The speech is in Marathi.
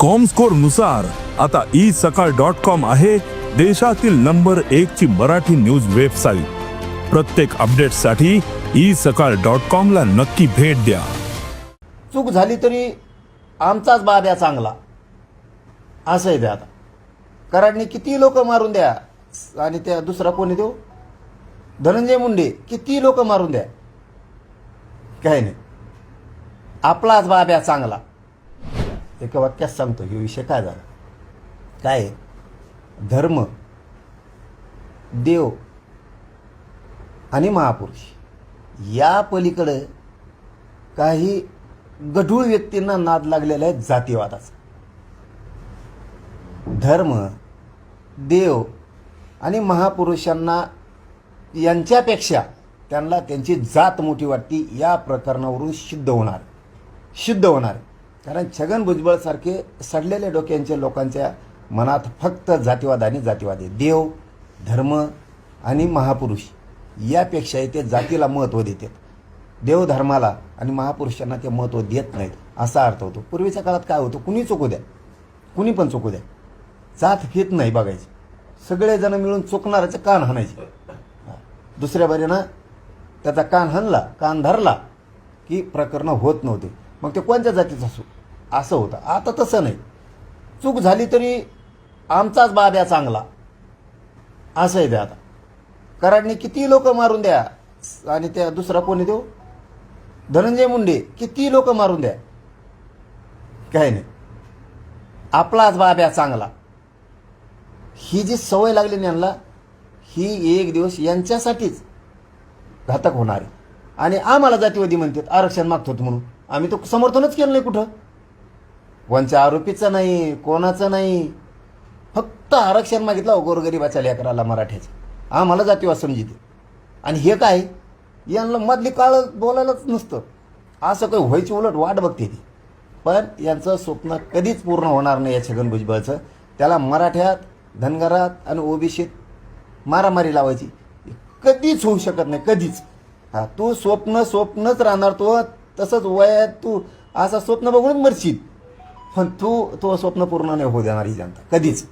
कॉमस्कोरनुसार आता ई सकाळ डॉट कॉम आहे देशातील नंबर एक ची मराठी न्यूज वेबसाईट प्रत्येक अपडेटसाठी ई सकाळ डॉट कॉम ला नक्की भेट द्या. चूक झाली तरी आमचाच बाब्या चांगला. असं आहे ते आता. कराडने किती लोक मारून द्या आणि त्या दुसरा कोणी देऊ? धनंजय मुंडे किती लोक मारून द्या? काय नाही. आपलाच बाब्या चांगला. एका वाक्यात सांगतो हे विषय काय झाला? काय धर्म देव आणि महापुरुष या पलीकडं काही गढूळ व्यक्तींना नाद लागलेला आहे जातीवादाचा. धर्म देव आणि महापुरुषांना यांच्यापेक्षा त्यांना त्यांची जात मोठी वाटती या प्रकरणावरून सिद्ध होणार सिद्ध होणार. कारण छगन भुजबळसारखे सडलेल्या डोक्यांच्या लोकांच्या मनात फक्त जातीवाद आणि जातीवाद आहे. देव धर्म आणि महापुरुष यापेक्षाही ते जातीला महत्त्व देतात. देवधर्माला आणि महापुरुषांना ते महत्त्व देत नाहीत असा अर्थ होतो. पूर्वीच्या काळात काय होतं? कुणी चुकू द्या? कुणी पण चुकू द्या. जात घेत नाही बघायची. सगळेजण मिळून चुकणाऱ्याचं कान हाणायचे. दुसऱ्या बारीनं त्याचा कान हाणला कान धरला की प्रकरणं होत नव्हते. मग ते कोणत्या जातीचं असू? असं होतं. आता तसं नाही. चूक झाली तरी आमचाच बाब्या चांगला. असं आहे ते आता. कराडने किती लोक मारून द्या आणि त्या दुसरा कोणी देऊ? धनंजय मुंडे किती लोक मारून द्या? काय नाही. आपलाच बाब्या चांगला. ही जी सवय लागली यांना ही एक दिवस यांच्यासाठीच घातक होणार आहे. आणि आम्हाला जातीवादी म्हणतात आरक्षण मागतो म्हणून. आम्ही तो समर्थनच केलं नाही कुठं. कोणच्या आरोपीचं नाही कोणाचं नाही. फक्त आरक्षण मागितलं हो गोरगरिबाच्या लेकराला मराठ्याचं. आम्हाला जातीवाद समजिते आणि हे काय? यांना मधली काळ बोलायलाच नसतं. असं काही व्हायची उलट वाट बघते ती. पण यांचं स्वप्न कधीच पूर्ण होणार नाही या छगन भुजबळचं त्याला मराठ्यात धनगरात आणि ओबीसीत मारामारी लावायची. कधीच होऊ शकत नाही कधीच. हा तू स्वप्न स्वप्नच राहणार तो. तसंच वयात तू असं स्वप्न बघूनच मरशील. पण तो तो स्वप्न पूर्ण नाही होऊ देणार ही जनता. कधीच.